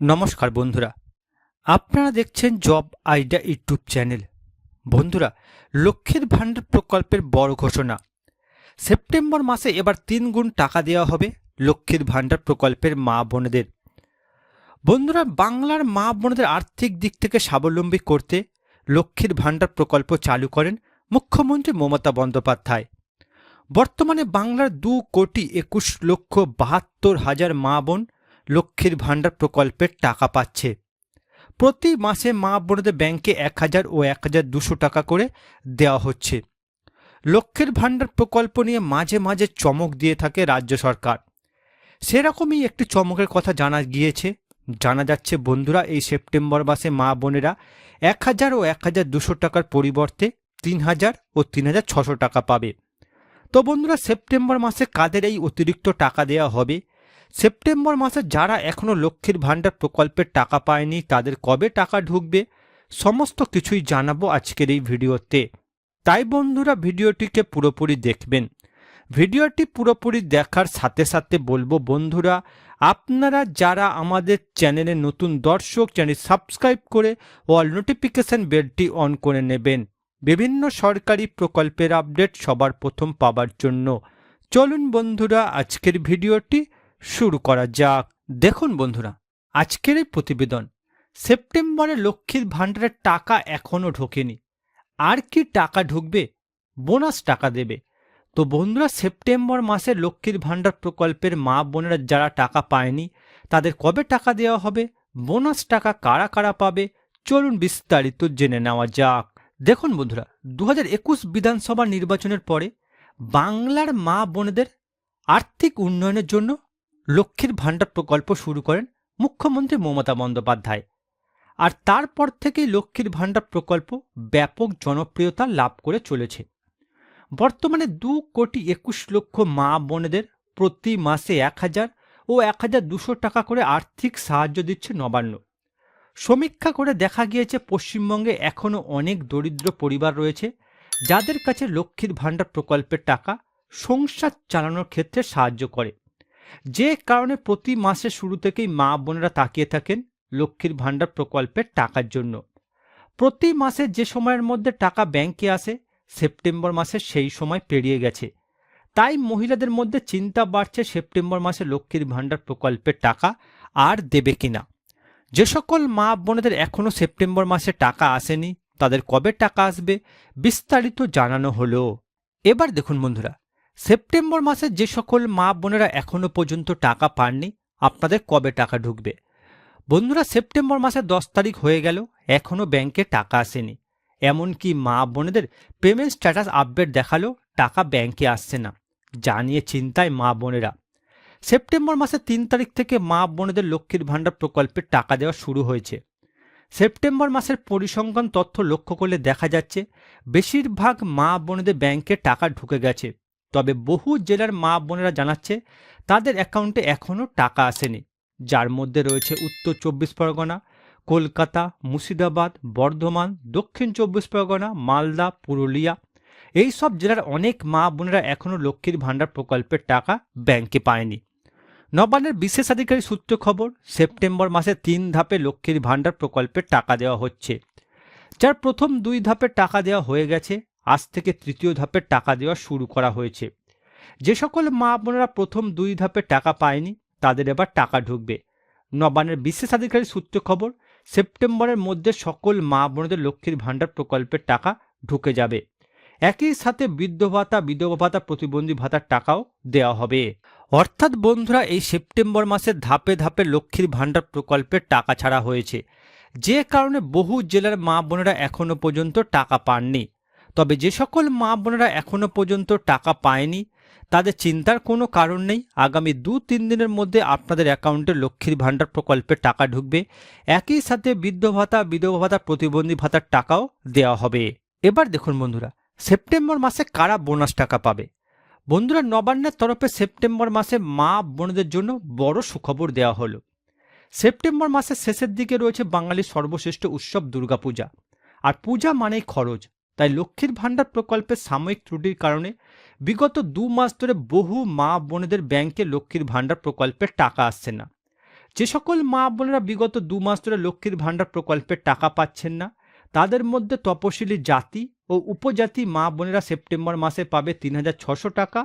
নমস্কার বন্ধুরা। আপনারা দেখছেন জব আইডিয়া ইউটিউব চ্যানেল। বন্ধুরা, লক্ষ্মীর ভাণ্ডার প্রকল্পের বড় ঘোষণা। সেপ্টেম্বর মাসে এবার তিন গুণ টাকা দেওয়া হবে লক্ষ্মীর ভাণ্ডার প্রকল্পের মা বোনেদের। বন্ধুরা, বাংলার মা বোনেদের আর্থিক দিক থেকে স্বাবলম্বী করতে লক্ষ্মীর ভাণ্ডার প্রকল্প চালু করেন মুখ্যমন্ত্রী মমতা বন্দ্যোপাধ্যায়। বর্তমানে বাংলার দু কোটি একুশ লক্ষ বাহাত্তর হাজার মা বোন লক্ষ্মীর ভাণ্ডার প্রকল্পের টাকা পাচ্ছে। প্রতি মাসে মা বোনদের ব্যাংকে এক হাজার ও এক হাজার দুশো টাকা করে দেওয়া হচ্ছে। লক্ষ্মীর ভাণ্ডার প্রকল্প নিয়ে মাঝে মাঝে চমক দিয়ে থাকে রাজ্য সরকার। সেরকমই একটি চমকের কথা জানা গিয়েছে। জানা যাচ্ছে, বন্ধুরা, এই সেপ্টেম্বর মাসে মা বোনেরা এক হাজার ও এক হাজার দুশো টাকার পরিবর্তে তিন হাজার ও তিন হাজার ছশো টাকা পাবে। তো বন্ধুরা, সেপ্টেম্বর মাসে কাদের এই অতিরিক্ত টাকা দেওয়া হবে? সেপ্টেম্বর মাসে যারা এখনও লক্ষ্মীর ভাণ্ডার প্রকল্পের টাকা পায়নি, তাদের কবে টাকা ঢুকবে? সমস্ত কিছুই জানাব আজকের এই ভিডিওতে। তাই বন্ধুরা, ভিডিওটিকে পুরোপুরি দেখবেন। ভিডিওটি পুরোপুরি দেখার সাথে সাথে বলব, বন্ধুরা, আপনারা যারা আমাদের চ্যানেলে নতুন দর্শক, চ্যানেল সাবস্ক্রাইব করে অল নোটিফিকেশন বেলটি অন করে নেবেন। বিভিন্ন সরকারি প্রকল্পের আপডেট সবার প্রথম পাবার জন্য। চলুন বন্ধুরা, আজকের ভিডিওটি শুরু করা যাক। দেখুন বন্ধুরা, আজকের এই প্রতিবেদন, সেপ্টেম্বরে লক্ষ্মীর ভাণ্ডারের টাকা এখনও ঢোকেনি। আর কি টাকা ঢুকবে? বোনাস টাকা দেবে। তো বন্ধুরা, সেপ্টেম্বর মাসে লক্ষ্মীর ভাণ্ডার প্রকল্পের মা বোনেরা যারা টাকা পায়নি, তাদের কবে টাকা দেওয়া হবে? বোনাস টাকা কারা কারা পাবে? চলুন বিস্তারিত জেনে নেওয়া যাক। দেখুন বন্ধুরা দু বিধানসভা নির্বাচনের পরে বাংলার মা বোনেদের আর্থিক উন্নয়নের জন্য লক্ষ্মীর ভাণ্ডার প্রকল্প শুরু করেন মুখ্যমন্ত্রী মমতা বন্দ্যোপাধ্যায়। আর তারপর থেকেই লক্ষ্মীর ভাণ্ডার প্রকল্প ব্যাপক জনপ্রিয়তা লাভ করে চলেছে। বর্তমানে দু কোটি একুশ লক্ষ মা বোনেদের প্রতি মাসে এক হাজার ও এক হাজার দুশো টাকা করে আর্থিক সাহায্য দিচ্ছে নবান্ন। সমীক্ষা করে দেখা গিয়েছে পশ্চিমবঙ্গে এখনও অনেক দরিদ্র পরিবার রয়েছে যাদের কাছে লক্ষ্মীর ভাণ্ডার প্রকল্পের টাকা সংসার চালানোর ক্ষেত্রে সাহায্য করে। যে কারণে প্রতি মাসের শুরু থেকেই মা বোনেরা তাকিয়ে থাকেন লক্ষ্মীর ভাণ্ডার প্রকল্পের টাকার জন্য। প্রতি মাসে যে সময়ের মধ্যে টাকা ব্যাংকে আসে, সেপ্টেম্বর মাসে সেই সময় পেরিয়ে গেছে। তাই মহিলাদের মধ্যে চিন্তা বাড়ছে সেপ্টেম্বর মাসে লক্ষ্মীর ভাণ্ডার প্রকল্পের টাকা আর দেবে কিনা। যে সকল মা বোনেদের এখনও সেপ্টেম্বর মাসে টাকা আসেনি, তাদের কবে টাকা আসবে বিস্তারিত জানানো হলো। এবার দেখুন বন্ধুরা সেপ্টেম্বর মাসে যে সকল মা বোনেরা এখনও পর্যন্ত টাকা পাননি, আপনাদের কবে টাকা ঢুকবে? বন্ধুরা, সেপ্টেম্বর মাসে দশ তারিখ হয়ে গেল এখনও ব্যাংকে টাকা আসেনি। এমনকি মা বোনেদের পেমেন্ট স্ট্যাটাস আপডেট দেখাল টাকা ব্যাংকে আসছে না জানিয়ে চিন্তায় মা বোনেরা। সেপ্টেম্বর মাসের তিন তারিখ থেকে মা বোনেদের লক্ষ্মীর ভাণ্ডার প্রকল্পের টাকা দেওয়া শুরু হয়েছে। সেপ্টেম্বর মাসের পরিসংখ্যান তথ্য লক্ষ্য করলে দেখা যাচ্ছে, বেশিরভাগ মা বোনেদের ব্যাংকে টাকা ঢুকে গেছে। তবে বহু জেলার মা বোনেরা জানাচ্ছে তাদের অ্যাকাউন্টে এখনও টাকা আসেনি। যার মধ্যে রয়েছে উত্তর চব্বিশ পরগনা, কলকাতা, মুর্শিদাবাদ, বর্ধমান, দক্ষিণ চব্বিশ পরগনা, মালদা, পুরুলিয়া। এই সব জেলার অনেক মা বোনেরা এখনও লক্ষ্মীর ভাণ্ডার প্রকল্পের টাকা ব্যাংকে পায়নি। নবান্নের বিশেষ বিশেষাধিকারী সূত্র খবর, সেপ্টেম্বর মাসে তিন ধাপে লক্ষ্মীর ভাণ্ডার প্রকল্পের টাকা দেওয়া হচ্ছে। যার প্রথম দুই ধাপের টাকা দেওয়া হয়ে গেছে আজ থেকে তৃতীয় ধাপের টাকা দেওয়া শুরু করা হয়েছে। যে সকল মা বোনেরা প্রথম দুই ধাপে টাকা পায়নি, তাদের এবার টাকা ঢুকবে। নবান্নের বিশেষাধিকারী সূত্র খবর, সেপ্টেম্বরের মধ্যে সকল মা বোনদের লক্ষ্মীর ভাণ্ডার প্রকল্পের টাকা ঢুকে যাবে। একই সাথে বৃদ্ধ ভাতা, বিধবা ভাতা, প্রতিবন্ধী ভাতার টাকাও দেওয়া হবে। অর্থাৎ বন্ধুরা, এই সেপ্টেম্বর মাসে ধাপে ধাপে লক্ষ্মীর ভাণ্ডার প্রকল্পের টাকা ছাড়া হয়েছে। যে কারণে বহু জেলার মা বোনেরা এখনও পর্যন্ত টাকা পাননি। তবে যে সকল মা বোনেরা এখনও পর্যন্ত টাকা পায়নি, তাদের চিন্তার কোনো কারণ নেই। আগামী দু তিন দিনের মধ্যে আপনাদের অ্যাকাউন্টে লক্ষ্মীর ভাণ্ডার প্রকল্পে টাকা ঢুকবে। একই সাথে বৃদ্ধ ভাতা, বিধবা ভাতা, প্রতিবন্ধী ভাতার টাকাও দেওয়া হবে। এবার দেখুন বন্ধুরা, সেপ্টেম্বর মাসে কারা বোনাস টাকা পাবে? বন্ধুরা, নবান্নের তরফে সেপ্টেম্বর মাসে মা বোনদের জন্য বড় সুখবর দেওয়া হলো। সেপ্টেম্বর মাসের শেষের দিকে রয়েছে বাঙালির সর্বশ্রেষ্ঠ উৎসব দুর্গাপূজা। আর পূজা মানেই খরচ। তাই লক্ষ্মীর ভাণ্ডার প্রকল্পের সাময়িক ত্রুটির কারণে বিগত দু মাস ধরে বহু মা বোনেদের ব্যাংকে লক্ষ্মীর ভাণ্ডার প্রকল্পের টাকা আসছে না। যে সকল মা বোনেরা বিগত দু মাস ধরে লক্ষ্মীর ভাণ্ডার প্রকল্পের টাকা পাচ্ছেন না, তাদের মধ্যে তপশিলি জাতি ও উপজাতি মা বোনেরা সেপ্টেম্বর মাসে পাবে তিন টাকা,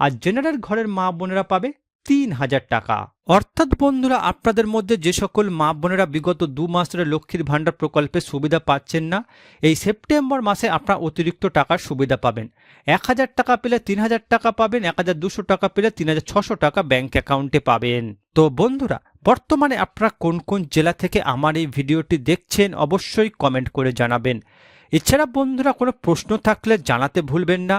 আর জেনারেল ঘরের মা বোনেরা পাবে তিন হাজার টাকা। অর্থাৎ বন্ধুরা, আপনাদের মধ্যে যে সকল মা বোনেরা বিগত দু মাস ধরে লক্ষ্মীর ভাণ্ডার প্রকল্পের সুবিধা পাচ্ছেন না, এই সেপ্টেম্বর মাসে আপনারা অতিরিক্ত টাকার সুবিধা পাবেন। এক হাজার টাকা পেলে তিন হাজার টাকা পাবেন, এক হাজার দুশো টাকা পেলে তিন হাজার ছশো টাকা ব্যাংক অ্যাকাউন্টে পাবেন। তো বন্ধুরা, বর্তমানে আপনারা কোন কোন জেলা থেকে আমার এই ভিডিওটি দেখছেন অবশ্যই কমেন্ট করে জানাবেন। এছাড়া বন্ধুরা, কোনো প্রশ্ন থাকলে জানাতে ভুলবেন না।